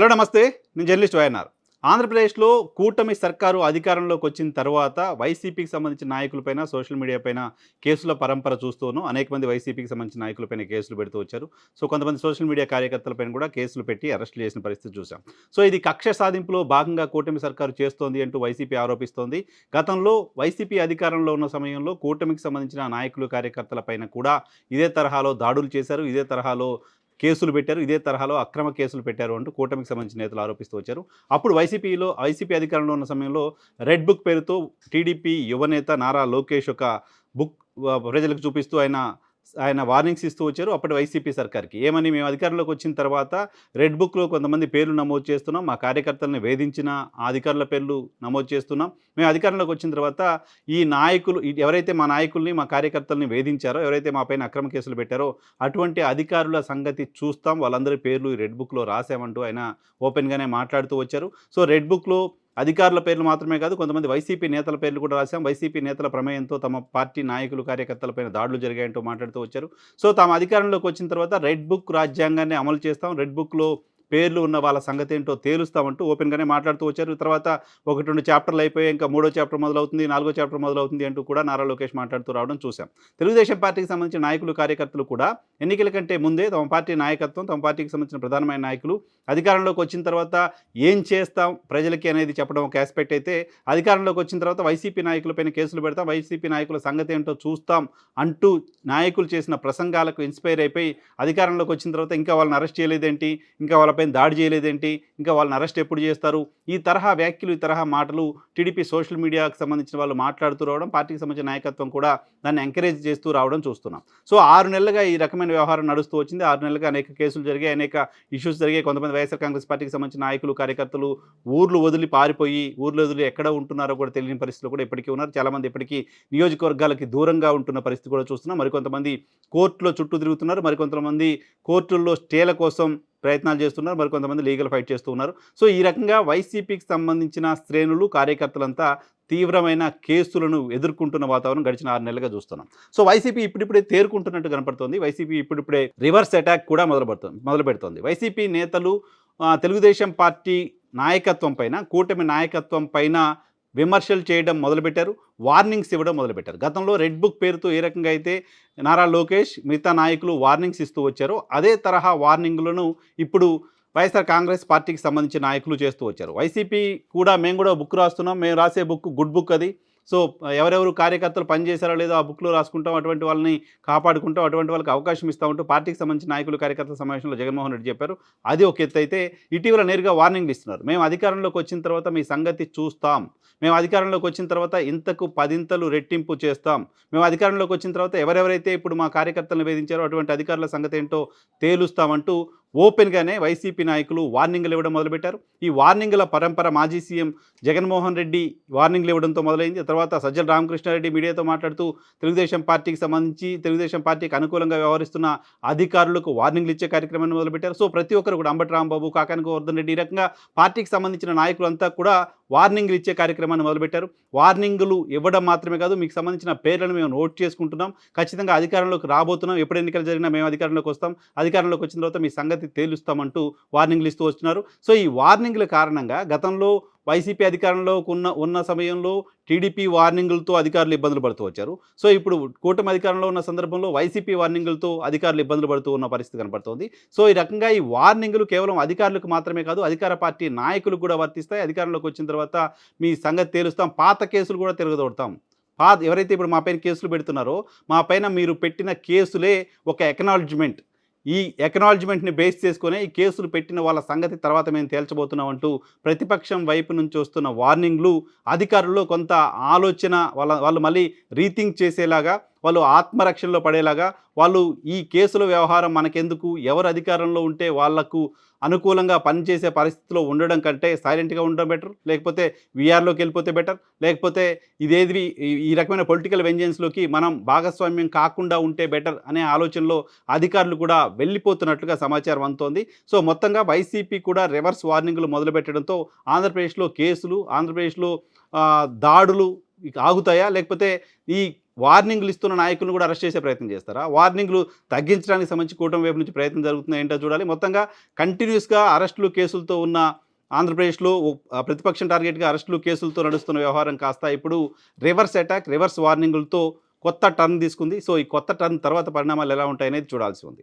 Hello నమస్తే. నేను journalist YNR. ఆంధ్రప్రదేశ్లో కూటమి సర్కారు అధికారంలోకి వచ్చిన తర్వాత వైసీపీకి సంబంధించిన నాయకులపైన సోషల్ మీడియా పైన కేసుల పరంపర చూస్తూను అనేక మంది వైసీపీకి సంబంధించిన నాయకులపైన కేసులు పెడుతూ వచ్చారు. సో కొంతమంది సోషల్ మీడియా కార్యకర్తలపైన కూడా కేసులు పెట్టి అరెస్టులు చేసిన పరిస్థితి చూసాం సో ఇది కక్ష సాధింపులో భాగంగా కూటమి సర్కారు చేస్తోంది అంటూ వైసీపీ ఆరోపిస్తోంది. గతంలో వైసీపీ అధికారంలో ఉన్న సమయంలో కూటమికి సంబంధించిన నాయకులు కార్యకర్తలపైన కూడా ఇదే తరహాలో దాడులు చేశారు. ఇదే తరహాలో కేసులు పెట్టారు ఇదే తరహాలో అక్రమ కేసులు పెట్టారు అంటూ కూటమికి సంబంధించిన నేతలు ఆరోపిస్తూ వచ్చారు. అప్పుడు వైసీపీలో వైసీపీ అధికారంలో ఉన్న సమయంలో రెడ్ బుక్ పేరుతో టీడీపీ యువనేత నారా లోకేష్ ఒక బుక్ ప్రజలకు చూపిస్తూ ఆయన ఆయన వార్నింగ్స్ ఇస్తూ వచ్చారు. అప్పటి వైసీపీ సర్కార్కి. ఏమని మేము అధికారంలోకి వచ్చిన తర్వాత రెడ్ బుక్లో కొంతమంది పేర్లు నమోదు చేస్తున్నాం. మా కార్యకర్తలను వేధించిన అధికారుల పేర్లు నమోదు చేస్తున్నాం. మేము అధికారంలోకి వచ్చిన తర్వాత ఈ నాయకులు ఎవరైతే మా నాయకుల్ని మా కార్యకర్తల్ని వేధించారో ఎవరైతే మా పైన అక్రమ కేసులు పెట్టారో అటువంటి అధికారుల సంగతి చూస్తాం. వాళ్ళందరి పేర్లు ఈ రెడ్ బుక్లో రాసామంటూ ఆయన ఓపెన్గానే మాట్లాడుతూ వచ్చారు. సో రెడ్ బుక్లో అధికారుల పేర్లు మాత్రమే కాదు కొంతమంది వైసీపీ నేతల పేర్లు కూడా రాశాం. వైసీపీ నేతల ప్రమేయంతో తమ పార్టీ నాయకులు కార్యకర్తలపైన దాడులు జరిగాయంటూ మాట్లాడుతూ వచ్చారు. సో తాము అధికారంలోకి వచ్చిన తర్వాత రెడ్ బుక్ రాజ్యాంగాన్ని అమలు చేస్తాం. రెడ్ బుక్లో పేర్లు ఉన్న వాళ్ళ సంగతి ఏంటో తేలుస్తామంటూ ఓపెన్గానే మాట్లాడుతూ వచ్చారు. తర్వాత ఒకటి రెండు చాప్టర్లు అయిపోయి ఇంకా మూడో చాప్టర్ మొదలవుతుంది నాలుగో చాప్టర్ మొదలవుతుంది అంటూ కూడా నారా లోకేష్ మాట్లాడుతూ రావడం చూశాం. తెలుగుదేశం పార్టీకి సంబంధించిన నాయకులు కార్యకర్తలు కూడా ఎన్నికల కంటే ముందే తమ పార్టీ నాయకత్వం తమ పార్టీకి సంబంధించిన ప్రధానమైన నాయకులు అధికారంలోకి వచ్చిన తర్వాత ఏం చేస్తాం? ప్రజలకి అనేది చెప్పడం ఒక ఆస్పెక్ట్ అయితే అధికారంలోకి వచ్చిన తర్వాత వైసీపీ నాయకులపైన కేసులు పెడతాం. వైసీపీ నాయకుల సంగతి ఏంటో చూస్తాం అంటూ నాయకులు చేసిన ప్రసంగాలకు ఇన్స్పైర్ అయిపోయి అధికారంలోకి వచ్చిన తర్వాత ఇంకా వాళ్ళని అరెస్ట్ చేయలేదేంటి? ఇంకా వాళ్ళ వాళ్ళపైన దాడి చేయలేదేంటి? ఇంకా వాళ్ళని అరెస్ట్ ఎప్పుడు చేస్తారు? ఈ తరహా వ్యాఖ్యలు ఈ తరహా మాటలు టీడీపీ సోషల్ మీడియాకు సంబంధించిన వాళ్ళు మాట్లాడుతూ రావడం పార్టీకి సంబంధించిన నాయకత్వం కూడా దాన్ని ఎంకరేజ్ చేస్తూ రావడం చూస్తున్నాం. సో ఆరు నెలలుగా ఈ రకమైన వ్యవహారం నడుస్తూ వచ్చింది. ఆరు నెలలుగా అనేక కేసులు జరిగాయి అనేక ఇష్యూస్ జరిగాయి. కొంతమంది వైఎస్ఆర్ కాంగ్రెస్ పార్టీకి సంబంధించిన నాయకులు కార్యకర్తలు ఊర్లు వదిలి పారిపోయి ఊర్లు వదిలి ఎక్కడ ఉంటున్నారో కూడా తెలియని పరిస్థితులు కూడా ఇప్పటికీ ఉన్నారు. చాలామంది ఇప్పటికీ నియోజకవర్గాలకి దూరంగా ఉంటున్న పరిస్థితి కూడా చూస్తున్నాం. మరికొంతమంది కోర్టులో చుట్టూ తిరుగుతున్నారు. మరికొంతమంది కోర్టుల్లో స్టేల కోసం ప్రయత్నాలు చేస్తున్నారు మరికొంతమంది లీగల్ ఫైట్ చేస్తున్నారు సో ఈ రకంగా వైసీపీకి సంబంధించిన శ్రేణులు కార్యకర్తలంతా తీవ్రమైన కేసులను ఎదుర్కొంటున్న వాతావరణం గడిచిన ఆరు నెలలుగా చూస్తున్నాం. సో వైసీపీ ఇప్పుడిప్పుడే తేరుకుంటున్నట్టు కనపడుతోంది. వైసీపీ ఇప్పుడిప్పుడే రివర్స్ అటాక్ కూడా మొదలు పెడుతుంది మొదలు పెడుతోంది వైసీపీ నేతలు తెలుగుదేశం పార్టీ నాయకత్వం పైన కూటమి నాయకత్వం పైన విమర్శలు చేయడం మొదలుపెట్టారు వార్నింగ్స్ ఇవ్వడం మొదలుపెట్టారు. గతంలో రెడ్ బుక్ పేరుతో ఏ రకంగా అయితే నారా లోకేష్ మిగతా నాయకులు వార్నింగ్స్ ఇస్తూ వచ్చారో అదే తరహా వార్నింగ్లను ఇప్పుడు వైఎస్ఆర్ కాంగ్రెస్ పార్టీకి సంబంధించిన నాయకులు చేస్తూ వచ్చారు. వైసీపీ కూడా మేము కూడా బుక్ రాస్తున్నాం మేము రాసే బుక్ గుడ్ బుక్ అది. సో ఎవరెవరు కార్యకర్తలు పనిచేశారో లేదో ఆ బుక్లో రాసుకుంటాం అటువంటి వాళ్ళని కాపాడుకుంటాం అటువంటి వాళ్ళకి అవకాశం ఇస్తూ ఉంటూ పార్టీకి సంబంధించిన నాయకులు కార్యకర్తల సమావేశంలో జగన్మోహన్ రెడ్డి చెప్పారు. అది ఒక ఎత్తు అయితే ఇటీవల నేరుగా వార్నింగ్లు ఇస్తున్నారు. మేము అధికారంలోకి వచ్చిన తర్వాత మీ సంగతి చూస్తాం. మేము అధికారంలోకి వచ్చిన తర్వాత ఇంతకు పదింతలు రెట్టింపు చేస్తాం. మేము అధికారంలోకి వచ్చిన తర్వాత ఎవరెవరైతే ఇప్పుడు మా కార్యకర్తలను వేధించారో అటువంటి అధికారుల సంగతి ఏంటో తేలుస్తామంటూ ఓపెన్గానే వైసీపీ నాయకులు వార్నింగ్లు ఇవ్వడం మొదలుపెట్టారు. ఈ వార్నింగ్ల పరంపర మాజీ సీఎం జగన్మోహన్ రెడ్డి వార్నింగ్లు ఇవ్వడంతో మొదలైంది. తర్వాత సజ్జల రామకృష్ణారెడ్డి మీడియాతో మాట్లాడుతూ తెలుగుదేశం పార్టీకి సంబంధించి తెలుగుదేశం పార్టీకి అనుకూలంగా వ్యవహరిస్తున్న అధికారులకు వార్నింగ్లు ఇచ్చే కార్యక్రమాన్ని మొదలుపెట్టారు. సో ప్రతి ఒక్కరు కూడా అంబటి రాంబాబు కాకాని గోవర్ధన్ రెడ్డి ఈ రకంగా పార్టీకి సంబంధించిన నాయకులంతా కూడా వార్నింగ్లు ఇచ్చే కార్యక్రమాన్ని మొదలుపెట్టారు. వార్నింగులు ఇవ్వడం మాత్రమే కాదు మీకు సంబంధించిన పేర్లను మేము నోట్ చేసుకుంటున్నాం. ఖచ్చితంగా అధికారంలోకి రాబోతున్నాం. ఎప్పుడు ఎన్నికలు జరిగినా మేము అధికారంలోకి వస్తాం. అధికారంలోకి వచ్చిన తర్వాత మీ సంగతి తేలుస్తామంటూ వార్నింగ్లు ఇస్తూ వస్తున్నారు. సో ఈ వార్నింగ్ల కారణంగా గతంలో వైసీపీ అధికారంలో ఉన్న ఉన్న సమయంలో టీడీపీ వార్నింగులతో అధికారులు ఇబ్బందులు పడుతూ వచ్చారు. సో ఇప్పుడు కూటమి అధికారంలో ఉన్న సందర్భంలో వైసీపీ వార్నింగులతో అధికారులు ఇబ్బందులు పడుతూ ఉన్న పరిస్థితి కనబడుతోంది సో ఈ రకంగా ఈ వార్నింగులు కేవలం అధికారులకు మాత్రమే కాదు అధికార పార్టీ నాయకులకు కూడా వర్తిస్తాయి. అధికారంలోకి వచ్చిన తర్వాత మీ సంగతి తేలుస్తాం. పాత కేసులు కూడా తిరగదొడతాం. పాత ఎవరైతే ఇప్పుడు మా పైన కేసులు పెడుతున్నారో మా పైన మీరు పెట్టిన కేసులే ఒక ఎకనాలజ్మెంట్ ఈ ఎకనాలజ్మెంట్ని బేస్ చేసుకునే ఈ కేసులు పెట్టిన వాళ్ళ సంగతి తర్వాత మేము తేల్చబోతున్నాం అంటూ ప్రతిపక్షం వైపు నుంచి వస్తున్న వార్నింగ్లు అధికారుల్లో కొంత ఆలోచన వాళ్ళ వాళ్ళు మళ్ళీ రీథింక్ చేసేలాగా వాళ్ళు ఆత్మరక్షణలో పడేలాగా వాళ్ళు ఈ కేసుల వ్యవహారం మనకెందుకు? ఎవరు అధికారంలో ఉంటే వాళ్ళకు అనుకూలంగా పనిచేసే పరిస్థితిలో ఉండడం కంటే సైలెంట్గా ఉండడం బెటర్ లేకపోతే వీఆర్లోకి వెళ్ళిపోతే బెటర్ లేకపోతే ఇదేది ఈ- ఈ రకమైన పొలిటికల్ వెంజెన్స్లోకి మనం భాగస్వామ్యం కాకుండా ఉంటే బెటర్ అనే ఆలోచనలో అధికారులు కూడా వెళ్ళిపోతున్నట్లుగా సమాచారం అందుతోంది. సో మొత్తంగా వైసీపీ కూడా రివర్స్ వార్నింగ్లు మొదలుపెట్టడంతో ఆంధ్రప్రదేశ్లో కేసులు ఆంధ్రప్రదేశ్లో దాడులు ఆగుతాయా? లేకపోతే ఈ వార్నింగ్లు ఇస్తున్న నాయకులను కూడా అరెస్ట్ చేసే ప్రయత్నం చేస్తారా? వార్నింగ్లు తగ్గించడానికి సంబంధించి కూటమి వైపు నుంచి ప్రయత్నం జరుగుతున్నాయి ఏంటో చూడాలి. మొత్తంగా కంటిన్యూస్గా అరెస్టులు కేసులతో ఉన్న ఆంధ్రప్రదేశ్లో ప్రతిపక్షం టార్గెట్గా అరెస్టులు కేసులతో నడుస్తున్న వ్యవహారం కాస్త ఇప్పుడు రివర్స్ అటాక్ రివర్స్ వార్నింగులతో కొత్త టర్న్ తీసుకుంది. సో ఈ కొత్త టర్న్ తర్వాత పరిణామాలు ఎలా ఉంటాయనేది చూడాల్సి ఉంది.